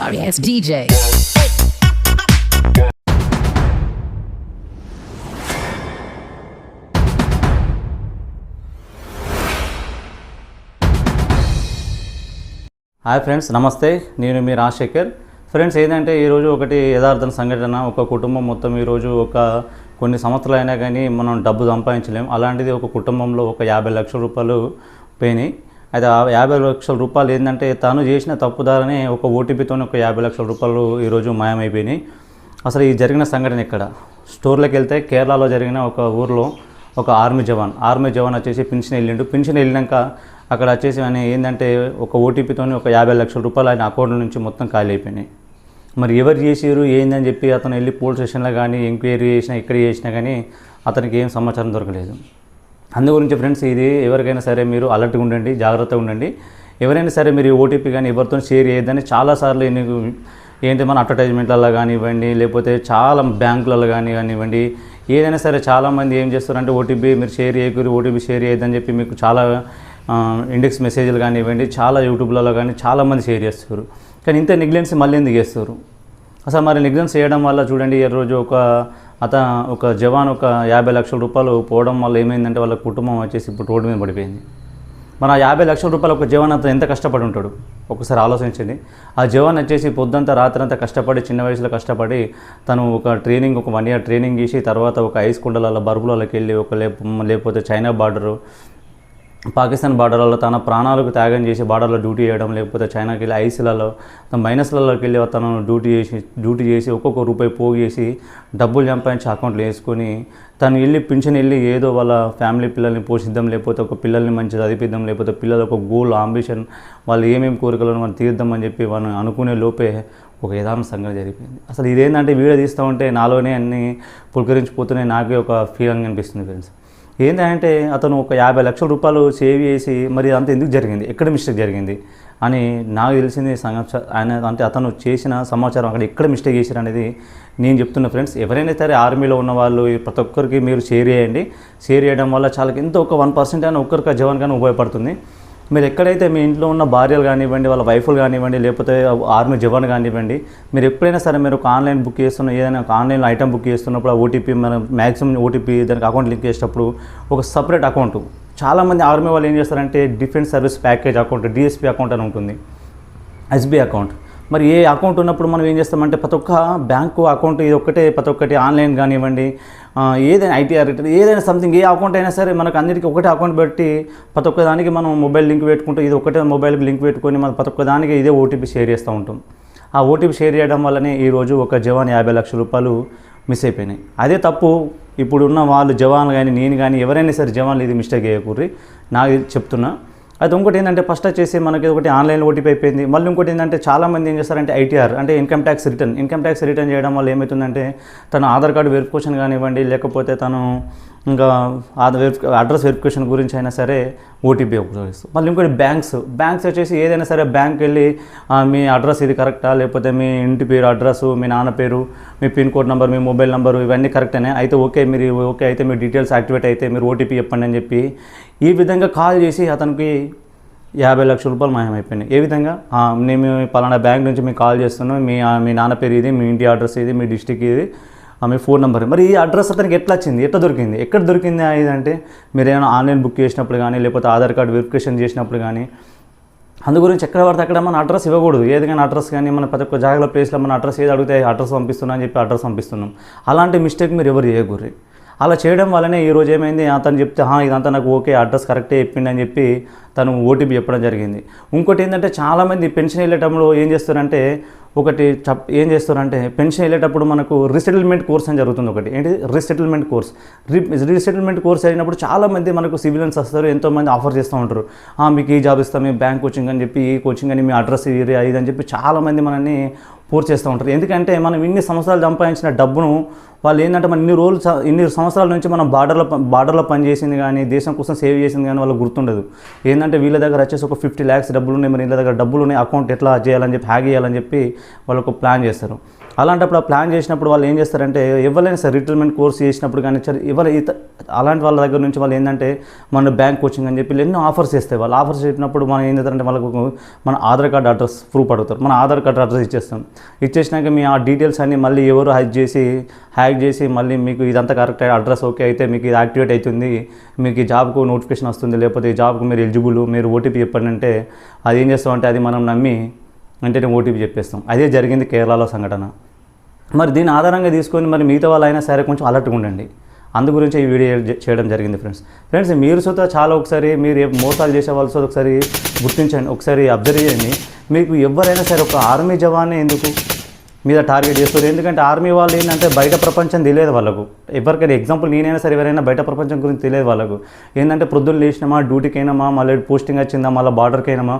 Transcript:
sorry ass DJ. Hi friends నమస్తే. నేను మీ Rajasekhar. Friends ఏంటంటే ఈరోజు ఒకటి యథార్థ సంఘటన ఒక కుటుంబం మొత్తం ఈరోజు ఒక కొన్ని సంవత్సరాలు అయినా కానీ మనం డబ్బు సంపాదించలేం. అలాంటిది ఒక కుటుంబంలో ఒక యాభై లక్షల రూపాయలు పోయినాయి. అయితే ఆ యాభై లక్షల రూపాయలు ఏంటంటే తాను చేసిన తప్పుదారని ఒక ఓటీపీతోనే ఒక యాభై లక్షల రూపాయలు ఈరోజు మాయమైపోయినాయి. అసలు ఈ జరిగిన సంఘటన ఇక్కడ స్టోర్లోకి వెళ్తే కేరళలో జరిగిన ఒక ఊర్లో ఒక ఆర్మీ జవాన్ ఆర్మీ జవాన్ వచ్చేసి పెన్షన్ వెళ్ళిండు. పెన్షన్ వెళ్ళినాక అక్కడ వచ్చేసి ఆయన ఏంటంటే ఒక ఓటీపీతో ఒక యాభై లక్షల రూపాయలు ఆయన అకౌంట్ నుంచి మొత్తం ఖాళీ అయిపోయినాయి. మరి ఎవరు చేసారు ఏందని చెప్పి అతను వెళ్ళి పోలీస్ స్టేషన్లో కానీ ఎంక్వైరీ చేసినా ఇక్కడ చేసినా కానీ అతనికి ఏం సమాచారం దొరకలేదు. అందు గురించి ఫ్రెండ్స్ ఇది ఎవరికైనా సరే మీరు అలర్ట్గా ఉండండి జాగ్రత్తగా ఉండండి. ఎవరైనా సరే మీరు ఓటీపీ కానీ ఎవరితో షేర్ చేయొద్దని చాలాసార్లు నీకు ఏంటి మన అడ్వర్టైజ్మెంట్లలో కానివ్వండి లేకపోతే చాలా బ్యాంకులలో కానీ కానివ్వండి ఏదైనా సరే చాలామంది ఏం చేస్తారంటే ఓటీపీ మీరు షేర్ చేయకూరి ఓటీపీ షేర్ చేయొద్దని చెప్పి మీకు చాలా ఇండెక్స్ మెసేజ్లు కానివ్వండి చాలా యూట్యూబ్లలో కానీ చాలామంది షేర్ చేస్తారు. కానీ ఇంత నెగ్లెన్స్ మళ్ళీ ఎందుకు చేస్తారు? అసలు మరి నెగ్లెన్స్ చేయడం వల్ల చూడండి ఈ రోజు ఒక అత ఒక జవాన్ ఒక యాభై లక్షల రూపాయలు పోవడం వల్ల ఏమైందంటే వాళ్ళ కుటుంబం వచ్చేసి ఇప్పుడు రోడ్డు మీద పడిపోయింది. మన యాభై లక్షల రూపాయలు ఒక జవాన్ అంత ఎంత కష్టపడి ఉంటాడు? ఒకసారి ఆలోచించండి. ఆ జవాన్ వచ్చేసి పొద్దుంతా రాత్రంతా కష్టపడి చిన్న వయసులో కష్టపడి తను ఒక ట్రైనింగ్ ఒక వన్ ఇయర్ ట్రైనింగ్ చేసి తర్వాత ఒక ఐస్ కుండలలో బర్బులలోకి వెళ్ళి ఒక లేకపోతే చైనా బార్డరు పాకిస్తాన్ బార్డర్లలో తన ప్రాణాలకు త్యాగం చేసి బార్డర్లో డ్యూటీ చేయడం లేకపోతే చైనాకి వెళ్ళి ఐసీలలో తన మైనస్లలోకి వెళ్ళి తను డ్యూటీ చేసి డ్యూటీ చేసి ఒక్కొక్క రూపాయి పోగు చేసి డబ్బులు సంపాదించి అకౌంట్లో వేసుకొని తను వెళ్ళి పింఛన్ వెళ్ళి ఏదో వాళ్ళ ఫ్యామిలీ పిల్లల్ని పోషిద్దాం లేకపోతే ఒక పిల్లల్ని మంచి చదివిద్దాం లేకపోతే పిల్లలు ఒక గోల్ ఆంబిషన్ వాళ్ళు ఏమేమి కోరికలను మనం తీర్దామని చెప్పి మనం అనుకునే లోపే ఒక యథార్థ సంఘటన జరిగిపోయింది. అసలు ఇదేంటంటే వీడియో తీస్తూ ఉంటే నాలోనే అన్నీ పులకరించిపోతున్నాయి నాకే ఒక ఫీలింగ్ అనిపిస్తుంది ఫ్రెండ్స్ ఏంటంటే అతను ఒక యాభై లక్షల రూపాయలు సేవ్ చేసి మరి అంత ఎందుకు జరిగింది? ఎక్కడ మిస్టేక్ జరిగింది? అని నాకు తెలిసింది సంగ- ఆయన అంటే అతను చేసిన సమాచారం అక్కడ ఎక్కడ మిస్టేక్ చేశారు అనేది నేను చెప్తున్న ఫ్రెండ్స్. ఎవరైనా సరే ఆర్మీలో ఉన్న వాళ్ళు ప్రతి ఒక్కరికి మీరు షేర్ చేయండి. షేర్ చేయడం వల్ల చాలా ఎంతో ఒక వన్ పర్సెంట్ అయినా ఒక్కరికి జవాన్ కానీ ఉపయోగపడుతుంది. మీరు ఎక్కడైతే మీ ఇంట్లో ఉన్న భార్యలు కానివ్వండి వాళ్ళ వైఫ్లు కానివ్వండి లేకపోతే ఆర్మీ జవాన్ కానివ్వండి మీరు ఎప్పుడైనా సరే మీరు ఒక ఆన్లైన్ బుక్ చేస్తున్న ఏదైనా ఒక ఆన్లైన్ ఐటమ్ బుక్ చేస్తున్నప్పుడు ఆ ఓటీపీ మనం మ్యాక్సిమం ఓటీపీ దానికి అకౌంట్ లింక్ చేసేటప్పుడు ఒక సపరేట్ అకౌంట్. చాలామంది ఆర్మీ వాళ్ళు ఏం చేస్తారంటే defence service package account DSP account అని ఉంటుంది. SBI account. మరి ఏ అకౌంట్ ఉన్నప్పుడు మనం ఏం చేస్తామంటే ప్రతి ఒక్క బ్యాంకు అకౌంట్ ఇది ఒక్కటే ప్రతి ఒక్కటి ఆన్లైన్ కానివ్వండి ఏదైనా ఐటీఆర్ రిటర్న్ ఏదైనా సంథింగ్ ఏ అకౌంట్ అయినా సరే మనకు అందరికీ ఒకటే అకౌంట్ పెట్టి ప్రతి ఒక్క దానికి మనం మొబైల్ లింక్ పెట్టుకుంటూ ఇది ఒకటే మొబైల్ లింక్ పెట్టుకొని మనం ప్రతి ఒక్క దానికి ఇదే ఓటీపీ షేర్ చేస్తూ ఉంటాం. ఆ ఓటీపీ షేర్ చేయడం వల్లనే ఈరోజు ఒక జవాన్ యాభై లక్షల రూపాయలు మిస్ అయిపోయినాయి. అదే తప్పు ఇప్పుడున్న వాళ్ళు జవాన్లు కానీ నేను కానీ ఎవరైనా సరే జవాన్లు ఇది మిస్టేక్ చేయకూర్రి. నాకు చెప్తున్నా అది ఇంకోటి ఏంటంటే ఫస్ట్ వచ్చేసి మనకి ఒకటి ఆన్లైన్ ఓటీపీ అయిపోయింది. మళ్ళీ ఇంకోటి ఏంటంటే చాలామంది ఏం చేస్తారంటే ఐటీఆర్ అంటే income tax return income tax return చేయడం వల్ల ఏమవుతుందంటే తన ఆధార్ కార్డు వెరిఫికేషన్ కానివ్వండి లేకపోతే తను ఇంకా వెరిఫి అడ్రస్ వెరిఫికేషన్ గురించి అయినా సరే ఓటీపీ ఉపయోగిస్తాం. మళ్ళీ ఇంకోటి బ్యాంక్స్. బ్యాంక్స్ వచ్చేసి ఏదైనా సరే బ్యాంక్ వెళ్ళి మీ అడ్రస్ ఇది కరెక్టా? లేకపోతే మీ ఇంటి పేరు అడ్రస్ మీ నాన్న పేరు మీ పిన్ కోడ్ నెంబర్ మీ మొబైల్ నెంబర్ ఇవన్నీ కరెక్టేనే అయితే ఓకే మీరు ఓకే అయితే మీ డీటెయిల్స్ యాక్టివేట్ అయితే మీరు ఓటీపీ చెప్పండి అని చెప్పి ఈ విధంగా కాల్ చేసి అతనికి యాభై లక్షల రూపాయలు మాయమైపోయినాయి ఏ విధంగా? నేను పలానా బ్యాంక్ నుంచి మీకు కాల్ చేస్తున్నాం మీ మీ నాన్న పేరు ఇది మీ ఇంటి అడ్రస్ ఇది మీ డిస్టిక్ ఇది. ఆమె ఫోన్ నెంబర్. మరి ఈ అడ్రస్ అతనికి ఎట్లా వచ్చింది? ఎట్లా దొరికింది? ఎక్కడ దొరికింది ఇది అంటే మీరు ఏమైనా ఆన్లైన్ బుక్ చేసినప్పుడు కానీ లేకపోతే ఆధార్ కార్డు వెరిఫికేషన్ చేసినప్పుడు కానీ అందు గురించి ఎక్కడ పడితే అక్కడ మన అడ్రస్ ఇవ్వకూడదు. ఏది కానీ అడ్రస్ కానీ మన ప్రతి ఒక్క జాగ్రత్త ప్లేస్లో మన అడ్రస్ ఏది అడిగితే అడ్రస్ పంపిస్తున్నా అని చెప్పి అడ్రస్ పంపిస్తున్నాం. అలాంటి మిస్టేక్ మీరు ఎవరు చేయకూర్రి? అలా చేయడం వల్లనే ఈ రోజు ఏమైంది? అతను చెప్తే "హా, ఇదంతా నాకు ఓకే అడ్రస్ కరెక్టే చెప్పిండని చెప్పి తను ఓటీపీ చెప్పడం జరిగింది. ఇంకోటి ఏంటంటే చాలామంది పెన్షన్ వెళ్ళేటప్పుడు ఏం చేస్తారంటే ఒకటి చప్ ఏం చేస్తారంటే పెన్షన్ వెళ్ళేటప్పుడు మనకు రీసెటిల్మెంట్ కోర్స్ అని జరుగుతుంది ఒకటి. ఏంటి resettlement course re resettlement course అయినప్పుడు చాలామంది మనకు సివిలియన్స్ వస్తారు ఎంతోమంది ఆఫర్ చేస్తూ ఉంటారు. మీకు ఈ జాబ్ ఇస్తాం మీ బ్యాంక్ కోచింగ్ అని చెప్పి ఈ కోచింగ్ అని మీ అడ్రస్ ఇది ఇది అని చెప్పి చాలామంది మనల్ని పూర్తి చేస్తూ ఉంటారు. ఎందుకంటే మనం ఇన్ని సంవత్సరాలు సంపాదించిన డబ్బును వాళ్ళు ఏంటంటే మన ఇన్ని రోజులు ఇన్ని సంవత్సరాల నుంచి మనం బార్డర్లో బార్డర్లో పనిచేసింది కానీ దేశం కోసం సేవ్ చేసింది కానీ వాళ్ళకి గుర్తుండదు. ఏంటంటే ఏంటంటే వీళ్ళ దగ్గర వచ్చేసి ఒక ఫిఫ్టీ ల్యాక్స్ డబ్బులు ఉన్నాయి మరి వీళ్ళ దగ్గర డబ్బులు ఉన్నాయి అకౌంట్ ఎట్లా చేయాలని చెప్పి హ్యాక్ చేయాలని చెప్పి వాళ్ళకు ప్లాన్ చేస్తారు. అలాంటప్పుడు ఆ ప్లాన్ చేసినప్పుడు వాళ్ళు ఏం చేస్తారంటే ఎవరైనా సరే రిటైర్మెంట్ కోర్స్ చేసినప్పుడు కానీ సరే ఎవరు ఇత అలాంటి వాళ్ళ దగ్గర నుంచి వాళ్ళు ఏంటంటే మన బ్యాంక్ కోచింగ్ అని చెప్పి ఎన్నో ఆఫర్స్ ఇస్తాయి వాళ్ళు ఆఫర్స్ చెప్పినప్పుడు మనం ఏం చేస్తారంటే వాళ్ళకు మన ఆధార్ కార్డ్ అడ్రస్ ప్రూఫ్ అడుగుతారు. మన ఆధార్ కార్డ్ అడ్రస్ ఇచ్చేస్తాం. ఇచ్చేసినాక మీ ఆ డీటెయిల్స్ అన్ని మళ్ళీ ఎవరు హ్యాక్ చేసి హ్యాక్ చేసి మళ్ళీ మీకు ఇదంతా కరెక్ట్ అడ్రస్ ఓకే అయితే మీకు ఇది యాక్టివేట్ అవుతుంది. మీకు ఈ జాబ్కు నోటిఫికేషన్ వస్తుంది లేకపోతే ఈ జాబ్కు మీరు ఎలిజిబుల్ మీరు ఓటీపీ చెప్పండి అంటే అది ఏం చేస్తామంటే అది మనం నమ్మి వెంటనే ఓటీపీ చెప్పేస్తాం. అదే జరిగింది కేరళలో సంఘటన. మరి దీని ఆధారంగా తీసుకొని మరి మిగతా వాళ్ళు అయినా సరే కొంచెం అలర్ట్గా ఉండండి. అందు గురించి ఈ వీడియో చేయడం జరిగింది ఫ్రెండ్స్ ఫ్రెండ్స్ మీరు సొంత చాలా ఒకసారి మీరు మోసాలు చేసే వాళ్ళు ఒకసారి గుర్తించండి ఒకసారి అబ్జర్వ్ చేయండి. మీకు ఎవరైనా సరే ఒక ఆర్మీ జవానే ఎందుకు? మీద టార్గెట్ చేస్తారు. ఎందుకంటే ఆర్మీ వాళ్ళు ఏంటంటే బయట ప్రపంచం తెలియదు వాళ్ళకు. ఎవరికైనా ఎగ్జాంపుల్ నేనైనా సరే ఎవరైనా బయట ప్రపంచం గురించి తెలియదు వాళ్ళకు. ఏంటంటే ప్రొద్దున లేచినామా డ్యూటీకి అయినామా మళ్ళీ పోస్టింగ్ వచ్చిందా మళ్ళీ బార్డర్కి అయినామా